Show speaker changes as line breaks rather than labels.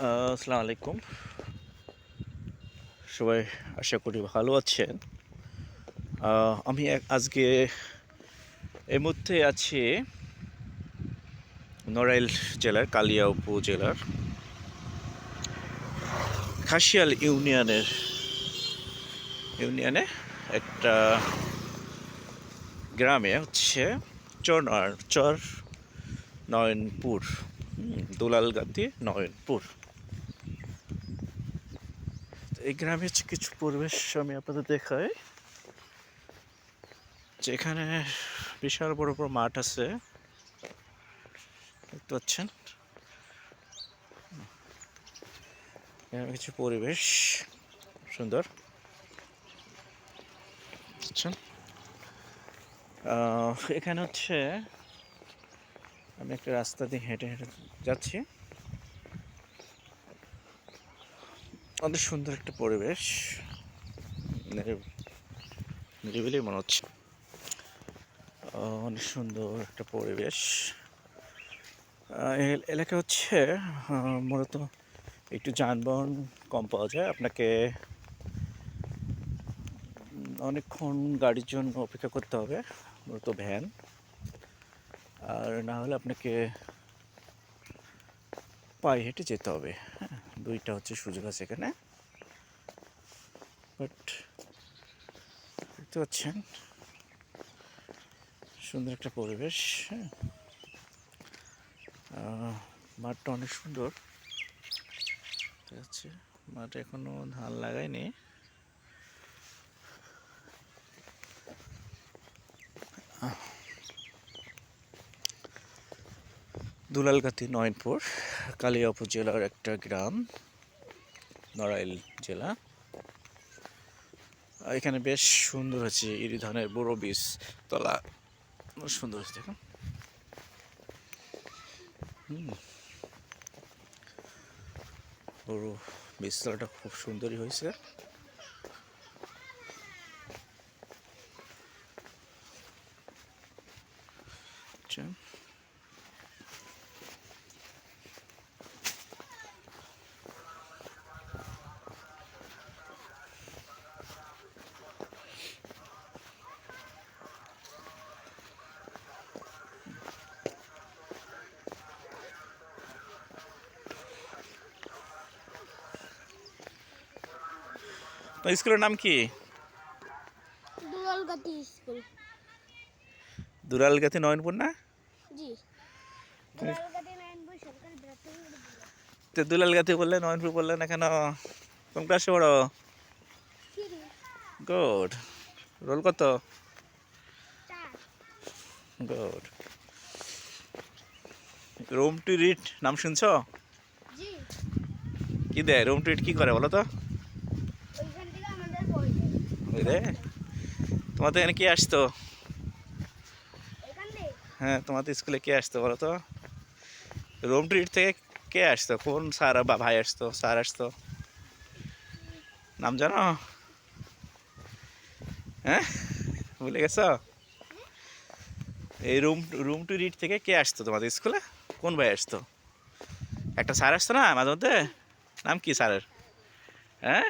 আসসালামু আলাইকুম। সবাই আশা করি ভালো আছেন। আমি আজকে এই মুহূর্তে আছি নড়াইল জেলার কালিয়া উপজেলার খাসিয়াল ইউনিয়নের ইউনিয়নে একটা গ্রামে হচ্ছে চর চর নয়নপুর দুলালগাতি নয়নপুর। এই গ্রামে হচ্ছে কিছু পরিবেশ আমি আপনাদের দেখাই। যেখানে বিশাল বড় বড় মাঠ আছে। দেখতে পাচ্ছেন? কিছু পরিবেশ। সুন্দর। এখানে হচ্ছে আমি একটা রাস্তা দিয়ে হেঁটে হেঁটে যাচ্ছি। অনেক সুন্দর একটা পরিবেশ। নিরি- নিরিবিলি মনে হচ্ছে। অনেক সুন্দর একটা পরিবেশ। এলাকা হচ্ছে মূলত একটু যানবাহন কম পাওয়া যায়। আপনাকে অনেকক্ষণ গাড়ির জন্য অপেক্ষা করতে হবে, মূলত ভ্যান। আর না হলে আপনাকে পায়ে হেঁটে যেতে হবে। হ্যাঁ দুইটা হচ্ছে সুযোগ আছে এখানে। বাট দেখতে পাচ্ছেন, সুন্দর একটা পরিবেশ হ্যাঁ। মাঠটা অনেক সুন্দর। ঠিক আছে, মাঠে এখনও ধান লাগায়নি দুলালগাতি নয়নপুর কালিয়া উপজেলার একটা গ্রাম, নড়াইল জেলা। এখানে বেশ সুন্দর আছে ইরি ধানের বড় বীজ তলা। সুন্দর আছে দেখুন। বড় বীজতলাটা খুব সুন্দরই হয়েছে। আচ্ছা। তো স্কুলের নাম কি?
দুলালগাতি স্কুল।
দুলালগাতি নয়নপুর না?
জি।
তো দুলালগাতি বললে নয়নপুর বললে না কেন? কোন ক্লাসে বড় গুড রোল কত? গুড রুম টু রিড নাম শুনছ? কি দেয়? রুম টু রিড কি করে বলো তো? রে তোমাদের এখানে কে আসতো? হ্যাঁ তোমাদের স্কুলে কে আসতো বলো তো? রুম টু রিড থেকে কে আসতো? কোন স্যার বা ভাই আসতো? স্যার আসতো? নাম জানো? হ্যাঁ ভুলে গেছো? এই রুম রুম টু রিড থেকে কে আসতো তোমাদের স্কুলে? কোন ভাই আসতো? একটা স্যার আসতো না মাঝে মধ্যে? নাম কি স্যারের? হ্যাঁ?